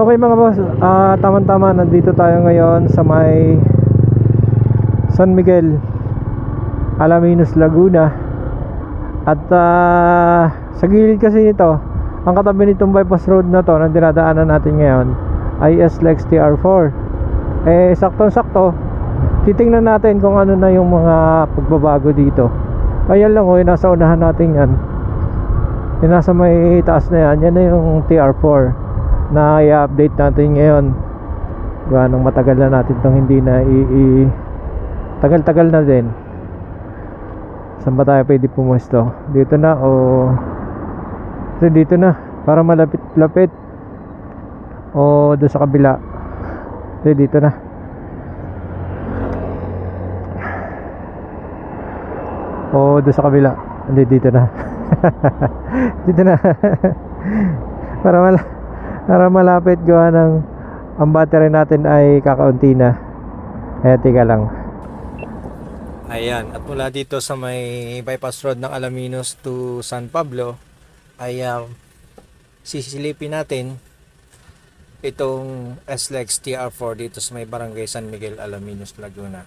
Okay mga boss, ah tama-tama nandito tayo ngayon sa may San Miguel, Alaminos, Laguna. At ah, sa gilid kasi nito, ang katabi nitong bypass road na to na dinadaanan natin ngayon ay SLEX TR4. Eh saktong-sakto, titingnan natin kung ano na yung mga pagbabago dito. Ayan lang oh, yung nasa unahan natin yan. Yung nasa may taas na yan, yan na yung TR4 na i-update natin ngayon. Gawa nung matagal na natin itong hindi na i, tagal-tagal na din. Saan ba tayo pwede pumuesto? Dito na o so, dito na. Para malapit-lapit o doon sa kabila. So, dito na. O doon sa kabila. Hindi dito na. Dito na. Para mala para malapit gawa ng ang battery natin ay kakaunti na. Eh tika lang. Ayan at mula dito sa may bypass road ng Alaminos to San Pablo ay um, sisilipin natin itong SLEX TR4 dito sa may barangay San Miguel Alaminos Laguna.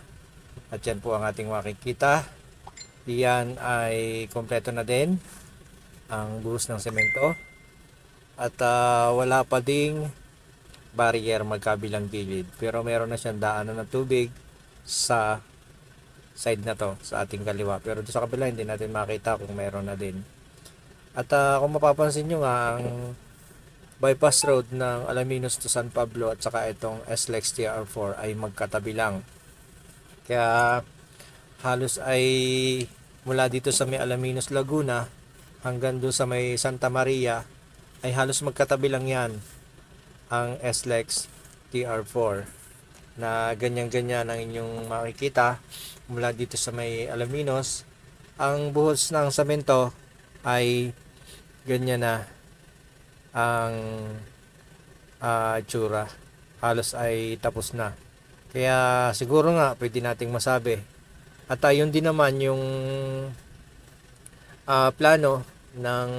At yan po ang ating makikita. Diyan ay kompleto na din ang buhos ng semento at ah, wala pa ding barrier magkabilang gilid. Pero meron na siyang daanan ng tubig sa side na to sa ating kaliwa. Pero sa kabila hindi natin makita kung meron na din. At ah, kung mapapansin nyo nga ang bypass road ng Alaminos to San Pablo at saka itong SLEX TR4 ay magkatabi lang. Kaya halos ay mula dito sa may Alaminos Laguna hanggang doon sa may Santa Maria ay halos magkatabi lang yan ang SLEX TR4 na ganyan-ganyan ang inyong makikita mula dito sa may Alaminos. Ang buhos ng semento ay ganyan na ang ah, itsura. Halos ay tapos na. Kaya siguro nga pwede nating masabi at ayun din naman yung ah, plano ng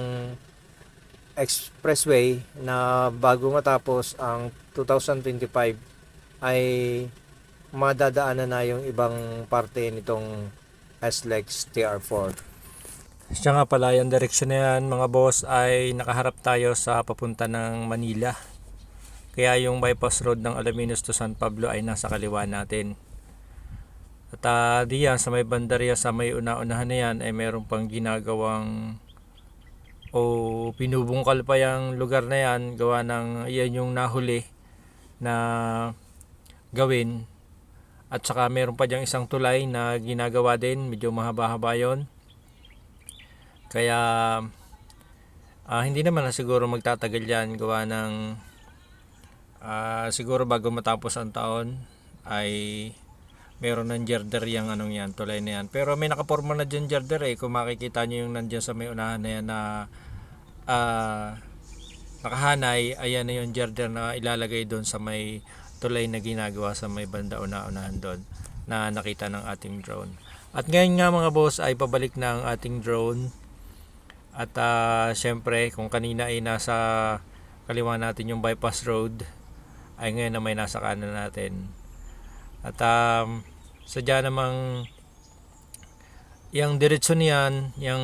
expressway na bago matapos ang 2025 ay madadaanan na yung ibang parte nitong SLEX TR4. Siya nga pala, yung direksyon na yan mga boss ay nakaharap tayo sa papunta ng Manila. Kaya yung bypass road ng Alaminos to San Pablo ay nasa kaliwa natin. At uh, diyan sa may bandarya sa may una-unahan na yan ay meron pang ginagawang o pinubungkal pa yung lugar na yan gawa ng yan yung nahuli na gawin at saka meron pa diyang isang tulay na ginagawa din medyo mahaba-haba yon kaya ah, hindi naman na siguro magtatagal yan gawa ng ah, siguro bago matapos ang taon ay meron ng girder yung anong yan, tulay na yan. Pero may nakaporma na dyan girder eh. Kung makikita nyo yung nandyan sa may unahan na yan na ah, nakahanay, ayan na yung girder na ilalagay doon sa may tulay na ginagawa sa may banda una-unahan doon na nakita ng ating drone. At ngayon nga mga boss ay pabalik na ang ating drone. At ah, syempre kung kanina ay nasa kaliwa natin yung bypass road ay ngayon na may nasa kanan natin. At um, sadya namang yung diretsyon niyan, yung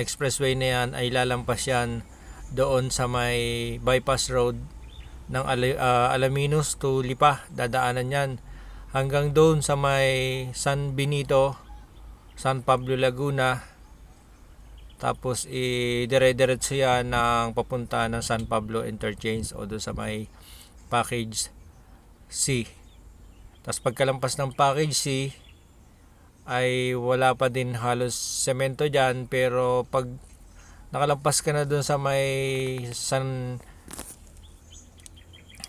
expressway na yan ay lalampas yan doon sa may bypass road ng ah, Alaminos to Lipa. Dadaanan yan hanggang doon sa may San Benito, San Pablo Laguna. Tapos i-dire-diretso yan ng papunta ng San Pablo Interchange o doon sa may package C. Tapos pagkalampas ng package C ay wala pa din halos semento dyan pero pag nakalampas ka na dun sa may San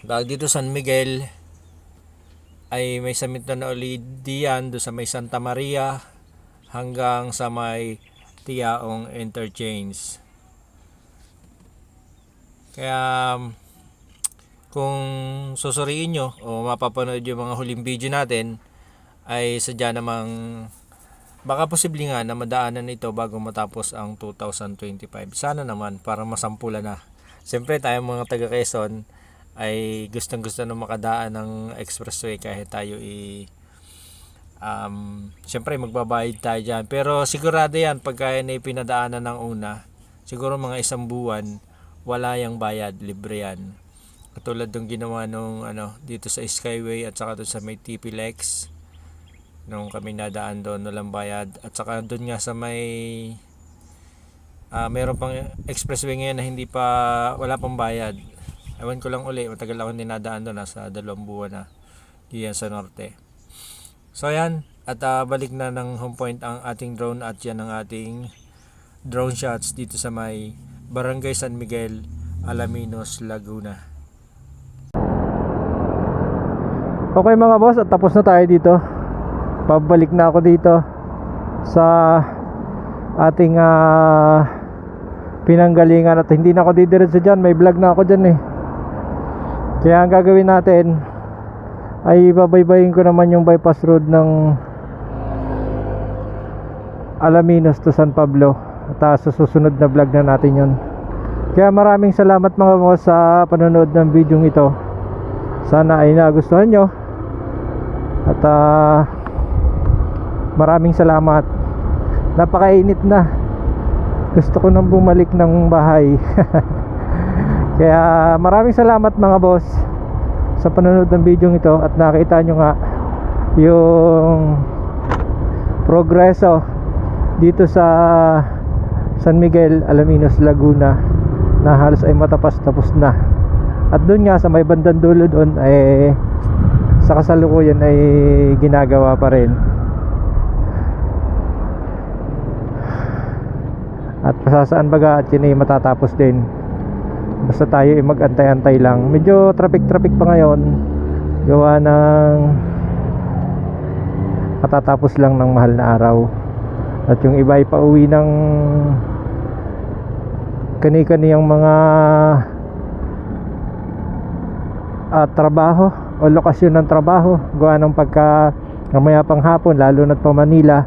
Tawag dito San Miguel ay may semento na ulit diyan doon sa may Santa Maria hanggang sa may Tiaong Interchange. Kaya kung susuriin nyo o mapapanood yung mga huling video natin ay sadya namang baka posible nga na madaanan ito bago matapos ang 2025 sana naman para masampulan na siyempre tayo mga taga Quezon ay gustong gusto na makadaan ng expressway kahit tayo i um, syempre magbabayad tayo dyan. Pero sigurado yan pagka yan ay pinadaanan ng una, siguro mga isang buwan, wala yung bayad, libre yan. Katulad ng ginawa nung ano, dito sa Skyway at saka doon sa may TP Lex. Nung kami nadaan doon, walang bayad. At saka doon nga sa may ah meron pang expressway ngayon na hindi pa wala pang bayad. Ewan ko lang uli, matagal ako dinadaan doon, nasa dalawang buwan na diyan sa norte. So ayan, at ah, balik na ng home point ang ating drone at yan ang ating drone shots dito sa may Barangay San Miguel, Alaminos, Laguna. Okay mga boss, at tapos na tayo dito. Pabalik na ako dito sa ating ah, pinanggalingan at hindi na ako didiretso dyan. May vlog na ako dyan eh. Kaya ang gagawin natin ay babaybayin ko naman yung bypass road ng Alaminos to San Pablo. At ah, sa susunod na vlog na natin yon. Kaya maraming salamat mga boss sa panonood ng video ito. Sana ay nagustuhan nyo. At ah, maraming salamat. Napakainit na. Gusto ko nang bumalik ng bahay. Kaya maraming salamat mga boss sa panonood ng video ito at nakita nyo nga yung progreso dito sa San Miguel, Alaminos, Laguna na halos ay matapas-tapos na. At doon nga sa may bandang dulo doon ay sa kasalukuyan ay ginagawa pa rin. At pasasaan baga at yun ay matatapos din. Basta tayo ay mag-antay-antay lang. Medyo traffic-traffic pa ngayon. Gawa ng katatapos lang ng mahal na araw. At yung iba ay pauwi ng kani-kaniyang mga ah, trabaho o lokasyon ng trabaho gawa ng pagka mamaya pang hapon lalo na't pa Manila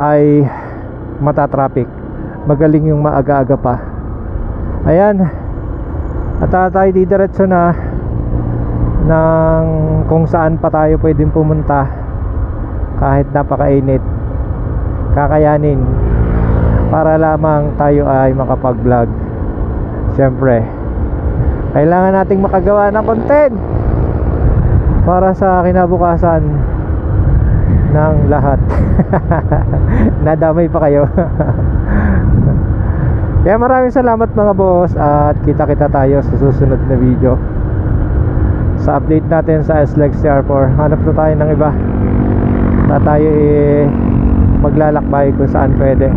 ay matatraffic magaling yung maaga-aga pa. Ayan. At ah, tayo didiretso na ng kung saan pa tayo pwedeng pumunta kahit napakainit. Kakayanin para lamang tayo ay makapag vlog syempre kailangan nating makagawa ng content para sa kinabukasan ng lahat. Nadamay pa kayo kaya maraming salamat mga boss at kita kita tayo sa susunod na video. Sa update natin sa SLEX CR4 hanap na tayo ng iba. Na tayo eh, maglalakbay kung saan pwede